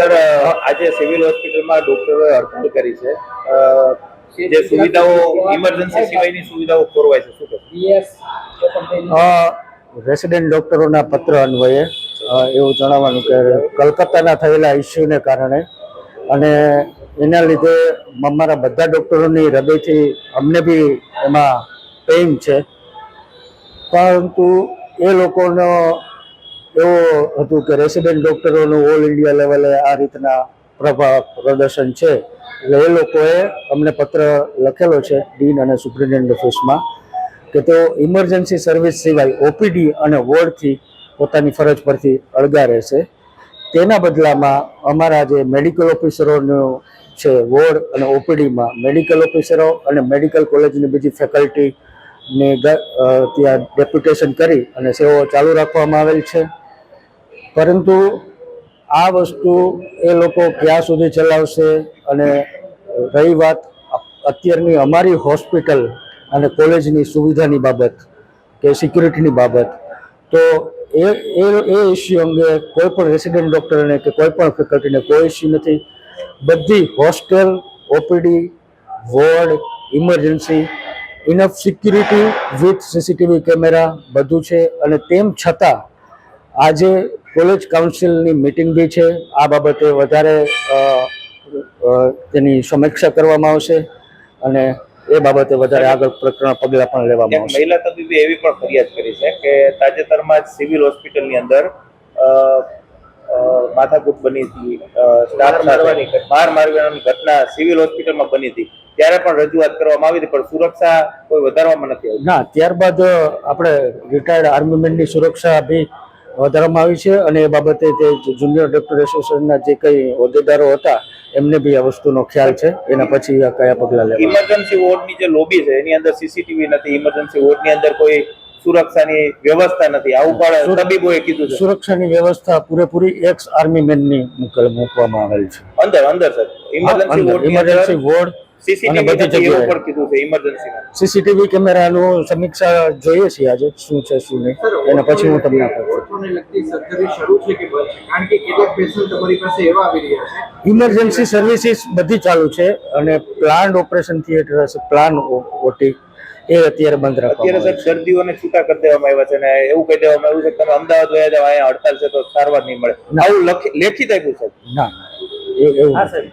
Sir આજે civil હોસ્પિટલમાં ડોક્ટરોએ હડતાલ કરી છે. જે સુવિધાઓ ઇમરજન્સી સિવાયની સુવિધાઓ ખોરવાય છે શું રેસિડેન્ટ ડોક્ટરોના પત્ર અન્વયે એવું જણાવવાનું કે કલકત્તાના થયેલા ઇસ્યુને કારણે અને એના લીધે અમારા બધા ડૉક્ટરોની હૃદયથી અમને બી એમાં પેઇન છે. પરંતુ એ લોકોનો એવો હતું કે રેસિડેન્ટ ડોક્ટરોનું ઓલ ઇન્ડિયા લેવલે આ રીતના પ્રભાવ પ્રદર્શન છે. એટલે એ લોકોએ અમને પત્ર લખેલો છે ડીન અને સુપ્રિન્ટેન્ડન્ટ ઓફિસમાં કે તેઓ ઇમરજન્સી સર્વિસ સિવાય ઓપીડી અને વોર્ડથી પોતાની ફરજ પરથી અળગા રહેશે. તેના બદલામાં અમારા જે મેડિકલ ઓફિસરોનું છે વોર્ડ અને ઓપીડીમાં મેડિકલ ઓફિસરો અને મેડિકલ કોલેજની બીજી ફેકલ્ટીને ત્યાં ડેપ્યુટેશન કરી અને સેવાઓ ચાલુ રાખવામાં આવેલ છે. પરંતુ આ વસ્તુ એ લોકો ક્યાં સુધી ચલાવશે અને રહી વાત અત્યારની અમારી હોસ્પિટલ અને કોલેજની સુવિધાની બાબત કે સિક્યુરિટીની બાબત, તો એ એ એ ઇસ્યુ અંગે કોઈ પણ રેસિડેન્ટ ડૉક્ટરને કે કોઈ પણ ફેકલ્ટીને કોઈ ઇસ્યુ નથી. બધી hostel OPD ward emergency enough security with CCTV camera બધું છે. અને તેમ છતાં આજે કોલેજ કાઉન્સિલની મિટિંગ બી છે. આ બાબતે વધારે તેની સમીક્ષા કરવામાં આવશે અને એ બાબતે વધારે આગળ પ્રકરણ પગલાં પણ લેવામાં આવશે. મહિલા તબીબે એવી પણ ફરિયાદ કરી છે કે તાજેતરમાં જ સિવિલ હોસ્પિટલની અંદર માથાકૂટ બની હતી. સ્ટાફ મારવાની માર મારવાની ઘટના સિવિલ હોસ્પિટલમાં બની હતી. ત્યારે પણ રજૂઆત કરવામાં આવી હતી પણ સુરક્ષા કોઈ વધારવામાં નથી આવી. ના ત્યારબાદ આપણે રિટાયર્ડ આર્મીમેનની સુરક્ષા બી વધારવામાં આવી છે અને એ બાબતે તે જુનિયર ડોક્ટર એસોસિએશનના જે કંઈ હોદ્દેદારો હતા એમને બી આ વસ્તુનો ખ્યાલ છે. એના પછી આ કયા પગલાં લેવા? ઇમરજન્સી વોર્ડની જે લોબી છે એની અંદર સીસીટીવી નથી ઇમરજન્સી વોર્ડની અંદર કોઈ સુરક્ષાની વ્યવસ્થા નથી. આવું પણ તબીબોએ કીધું છે. સુરક્ષાની વ્યવસ્થા પૂરેપૂરી એક્સ આર્મી મેનની મુકલ મૂકવામાં આવેલ છે. અંદર અંદર સર ઇમરજન્સી વોર્ડ સીસીટીવી કેમેરાનું સમીક્ષા જોઈએ છીએ આજે શું છે શું નહીં. એના પછી હું તમને આપું લગતી સર્જરી શરૂ છે કે બંધ છે? કારણ કે કેટલાક પેશન્ટ તમારી પાસે એવા આવી રહ્યા છે. ઇમરજન્સી સર્વિસીસ બધી ચાલુ છે અને પ્લાન ઓપરેશન થિયેટર હશે પ્લાન ઓટી એ અત્યારે બંધ અત્યારે રાખવામાં સર દર્દીઓને છૂટા કરી દેવામાં આવ્યા છે અને એવું કહી દેવામાં આવ્યું છે કે તમે અમદાવાદ વયા જાવ અહીંયા હડતાલ છે તો સારવાર નહીં મળે. આવું લખી- લેખિત આપ્યું છે? ના એવું હા એવું નથી.